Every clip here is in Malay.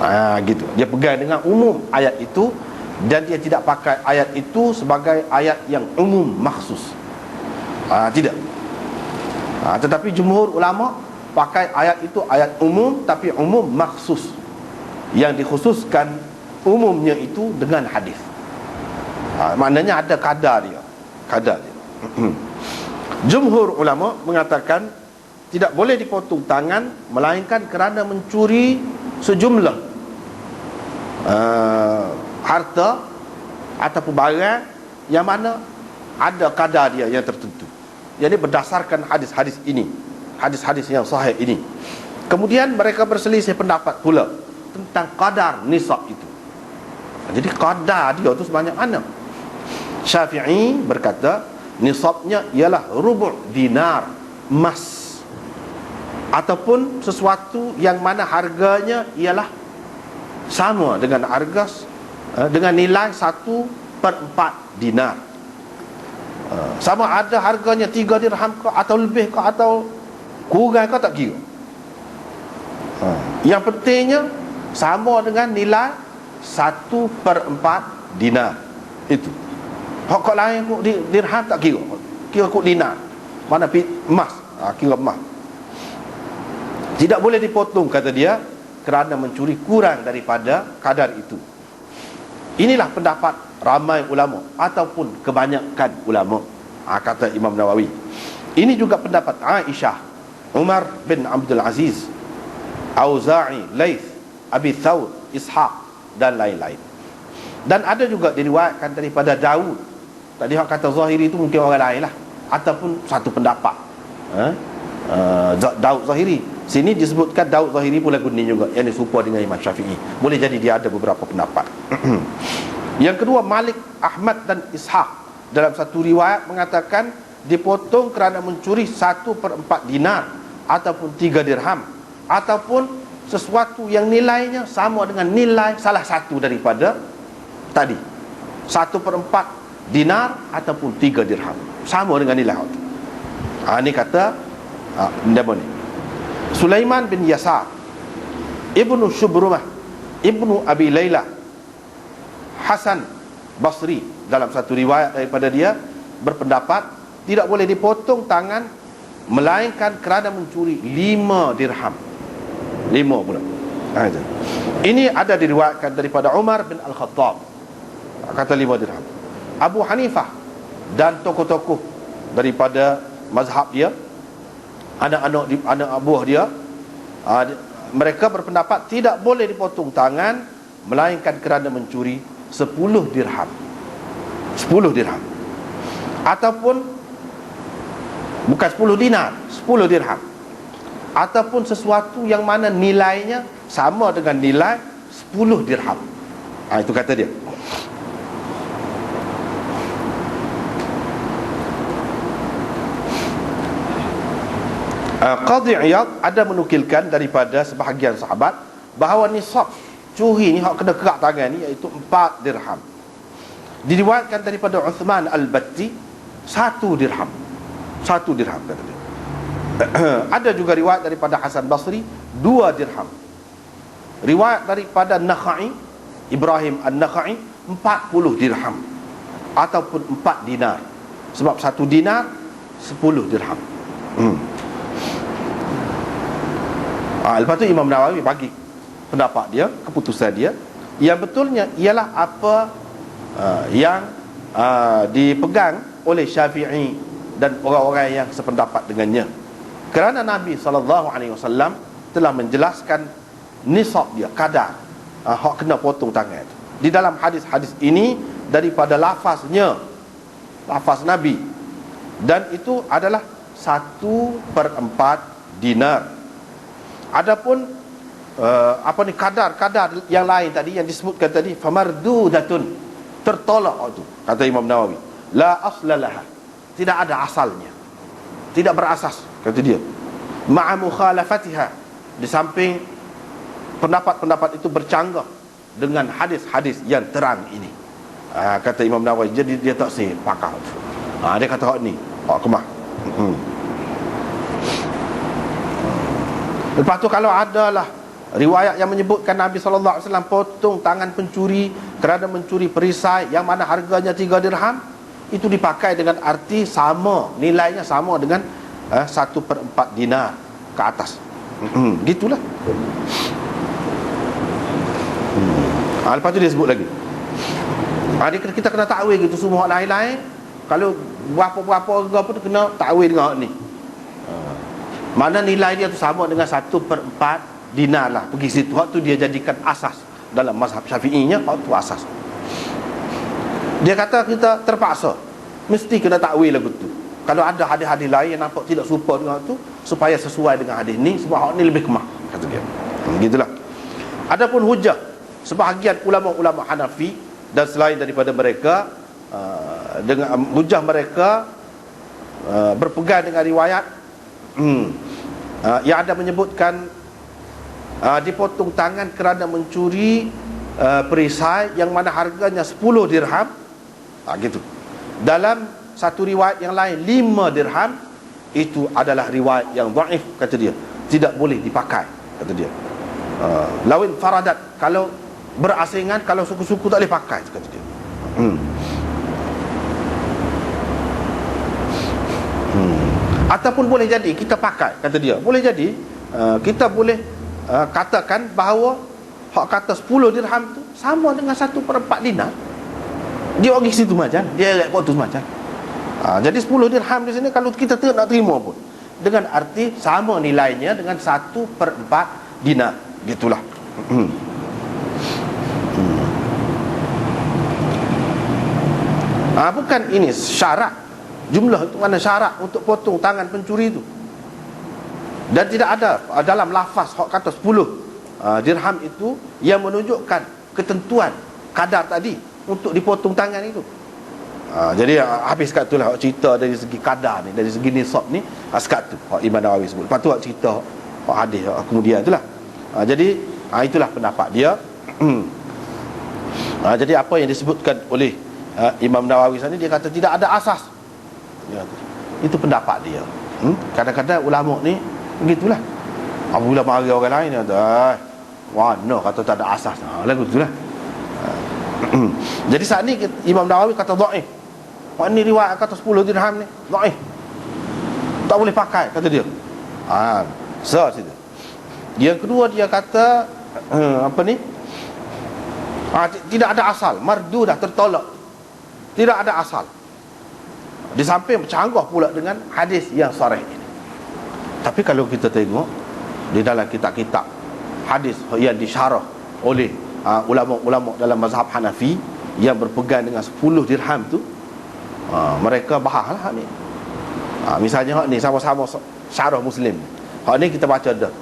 ha, gitu. Dia pegang dengan umum ayat itu dan dia tidak pakai ayat itu sebagai ayat yang umum maksus. Ha, tidak. Ha, tetapi jumhur ulama pakai ayat itu ayat umum tapi umum maksus. Yang dikhususkan umumnya itu dengan hadis. Ha, maknanya ada kadar dia. Kadar dia. Jumhur ulama mengatakan tidak boleh dipotong tangan melainkan kerana mencuri sejumlah uh, harta ataupun barang yang mana ada kadar dia yang tertentu. Jadi berdasarkan hadis-hadis ini, hadis-hadis yang sahih ini. Kemudian mereka berselisih pendapat pula tentang kadar nisab itu. Jadi kadar dia itu sebanyak mana? Syafi'i berkata nisabnya ialah rubu' dinar emas ataupun sesuatu yang mana harganya ialah sama dengan harga uh, dengan nilai satu per empat dinar. Uh, sama ada harganya tiga dirham ke atau lebih ke atau kurang ke tak kira. Uh, yang pentingnya sama dengan nilai satu per empat dinar. Itu. Kau lain dirham tak kira. Kira kok dinar. Mana emas. Uh, kira emas. Tidak boleh dipotong kata dia kerana mencuri kurang daripada kadar itu. Inilah pendapat ramai ulama ataupun kebanyakan ulama. Ha, kata Imam Nawawi. Ini juga pendapat Aisyah, Umar bin Abdul Aziz, Auza'i, Laith, Abi Thawr, Ishaq dan lain-lain. Dan ada juga diriwayatkan daripada Daud. Tadi orang kata Zahiri itu mungkin orang lain lah. Ataupun satu pendapat. Ha? Uh, Daud Zahiri. Sini disebutkan Daud Zahiri pula kuning juga Yang disupa dengan Imam Syafi'i. Boleh jadi dia ada beberapa pendapat. Yang kedua Malik Ahmad dan Ishaq. Dalam satu riwayat mengatakan Dipotong kerana mencuri Satu per empat dinar Ataupun tiga dirham Ataupun sesuatu yang nilainya Sama dengan nilai salah satu daripada Tadi. Satu per empat dinar Ataupun tiga dirham. Sama dengan nilai ha, Ini kata Ini boleh Sulaiman bin Yasar Ibnu Shubrumah Ibnu Abi Layla Hasan Basri dalam satu riwayat daripada dia berpendapat tidak boleh dipotong tangan melainkan kerana mencuri lima dirham. Lima pula. Aja. ini ada diriwayatkan daripada Umar bin Al-Khattab. Kata lima dirham. Abu Hanifah dan tokoh-tokoh daripada mazhab dia anak-anak anak buah dia uh, mereka berpendapat tidak boleh dipotong tangan melainkan kerana mencuri 10 dirham. 10 dirham. Ataupun bukan 10 dinar 10 dirham. Ataupun sesuatu yang mana nilainya sama dengan nilai 10 dirham. Ha, itu kata dia Qadhi Iyad ada menukilkan daripada sebahagian sahabat bahawa nisab curi ni hak kena kerak tangan ni iaitu 4 dirham. Diriwayatkan daripada Uthman Al-Batti satu dirham. Satu dirham kata dia. ada juga riwayat daripada Hasan Basri dua dirham. Riwayat daripada Nakhai Ibrahim An-Nakhai 40 dirham ataupun 4 dinar. Sebab satu dinar 10 dirham. Hmm. Ha, lepas tu Imam Nawawi bagi pendapat dia, keputusan dia yang betulnya ialah apa uh, yang uh, dipegang oleh Syafi'i dan orang-orang yang sependapat dengannya. Kerana Nabi SAW telah menjelaskan nisab dia, kadar uh, hak kena potong tangan itu. Di dalam hadis-hadis ini daripada lafaznya lafaz Nabi dan itu adalah satu per empat dinar Adapun uh, apa ni kadar-kadar yang lain tadi yang disebutkan tadi famardudatun tertolak itu kata Imam Nawawi. La aslalaha tidak ada asalnya. Tidak berasas kata dia. Ma'a mukhalafatiha. Di samping pendapat-pendapat itu bercanggah dengan hadis-hadis yang terang ini. Ha, kata Imam Nawawi jadi dia tak sih pakar ha, dia kata hak ni hak kemah. Hmm. Lepas tu kalau adalah riwayat yang menyebutkan Nabi sallallahu alaihi wasallam potong tangan pencuri kerana mencuri perisai yang mana harganya 3 dirham itu dipakai dengan arti sama nilainya sama dengan eh, 1 per 4 dinar ke atas. Hmm, gitulah. Ha, lepas tu dia sebut lagi. Ha, dia, kita kena takwil gitu semua lain-lain. Kalau berapa-berapa harga pun kena takwil dengan ni. Mana nilai dia tu sama dengan 1 per 4 dinar lah. Pergi situ waktu dia jadikan asas dalam mazhab syafi'inya waktu asas. Dia kata kita terpaksa. Mesti kena takwil lagu tu. Kalau ada hadis-hadis lain yang nampak tidak serupa dengan tu supaya sesuai dengan hadis ni sebab hak ni lebih kemah kata dia. Begitulah adapun hujah sebahagian ulama-ulama Hanafi dan selain daripada mereka uh, dengan hujah mereka uh, berpegang dengan riwayat hmm, uh, yang ada menyebutkan uh, dipotong tangan kerana mencuri uh, perisai yang mana harganya 10 dirham. Uh, gitu. Dalam satu riwayat yang lain 5 dirham itu adalah riwayat yang dhaif kata dia. Tidak boleh dipakai kata dia. Uh, lawin faradat kalau berasingan kalau suku-suku tak boleh pakai kata dia. Hmm. Ataupun boleh jadi kita pakai kata dia. Boleh jadi uh, kita boleh uh, katakan bahawa hak kata 10 dirham tu sama dengan 1 per 4 dinar. Dia pergi situ macam dia agak waktu macam. Uh, jadi 10 dirham di sini kalau kita tak nak terima pun. Dengan arti sama nilainya dengan 1 per 4 dinar. Gitulah. Ah, bukan ini syarat jumlah itu mana syarat untuk potong tangan pencuri itu? Dan tidak ada uh, dalam lafaz hak kata 10 uh, dirham itu yang menunjukkan ketentuan kadar tadi untuk dipotong tangan itu. Uh, jadi habis kat itulah cerita dari segi kadar ni dari segi nisab ni uh, sekat tu hak Imam Nawawi sebut. Lepas tu hak cerita hak hadis hak kemudian itulah. Uh, jadi uh, itulah pendapat dia. Uh, jadi apa yang disebutkan oleh uh, Imam Nawawi sana dia kata tidak ada asas ya, itu pendapat dia. Hmm? kadang-kadang ulama ni Begitulah. Apabila mari orang lain kata Mana kata tak ada asas. Ha, Lagu itulah Jadi saat ni Imam Nawawi kata da'if. Mak ni riwayat kata 10 dirham ni Da'if. Tak boleh pakai kata dia. Ha, So situ Yang kedua dia kata uh, Apa ni? Ha, Tidak ada asal. Mardu dah tertolak. Tidak ada asal Di samping bercanggah pula dengan hadis yang sarih ini. Tapi kalau kita tengok di dalam kitab-kitab hadis yang disyarah oleh uh, ulama-ulama dalam mazhab Hanafi yang berpegang dengan 10 dirham tu uh, mereka bahas lah ni. Uh, misalnya hak ni sama-sama syarah muslim. Hak ni kita baca dah.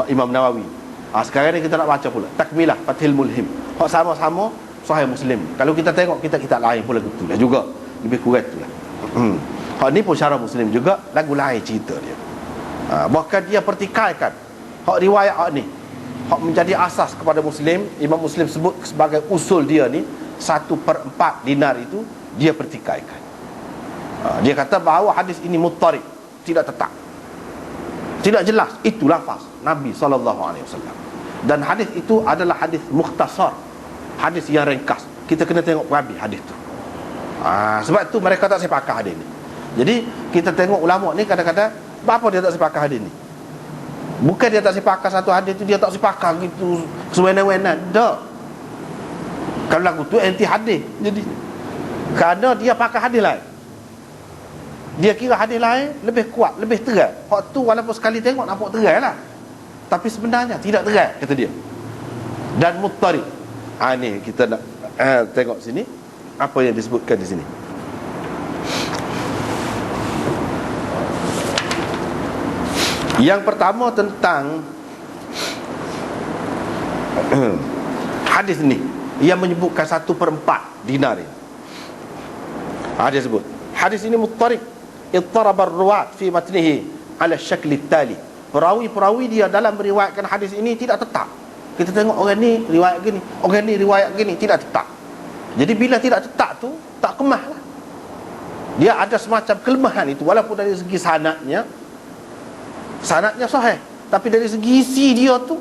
Hak Imam Nawawi. Uh, sekarang ni kita nak baca pula. Takmilah fathil mulhim. Hak sama-sama sahih muslim. Kalau kita tengok kita kita lain pula gitu lah juga. Lebih kurang tu lah hmm. hak ni pun syarah muslim juga lagu lain cerita dia. Ha, bahkan dia pertikaikan hak riwayat hak ni. Hak menjadi asas kepada muslim imam muslim sebut sebagai usul dia ni satu per empat dinar itu dia pertikaikan. Ha, dia kata bahawa hadis ini mutarik tidak tetap. Tidak jelas itu lafaz Nabi SAW dan hadis itu adalah hadis mukhtasar hadis yang ringkas. Kita kena tengok habis hadis tu ha, sebab tu mereka tak sepakat hadis ni jadi kita tengok ulama ni kadang-kadang apa dia tak sepakat hadis ni? Bukan dia tak sepakat satu hadis tu dia tak sepakat gitu sewena-wena. Tak. Kalau lagu tu anti hadis. Jadi kerana dia pakai hadis lain. Dia kira hadis lain lebih kuat, lebih terang. Hak tu walaupun sekali tengok nampak terang lah. Tapi sebenarnya tidak terang kata dia. Dan muttari. Ha ni kita nak eh, tengok sini apa yang disebutkan di sini. Yang pertama tentang hadis ni yang menyebutkan satu per empat dinar ini. Ha, dia sebut hadis ini muttarik. Ittarab ar-ruwat fi matnihi ala syakl tali. Perawi-perawi dia dalam meriwayatkan hadis ini tidak tetap. Kita tengok orang ni riwayat gini orang ni riwayat gini tidak tetap jadi bila tidak tetap tu tak kemah lah. Dia ada semacam kelemahan itu. Walaupun dari segi sanatnya sanatnya sahih. Tapi dari segi isi dia tu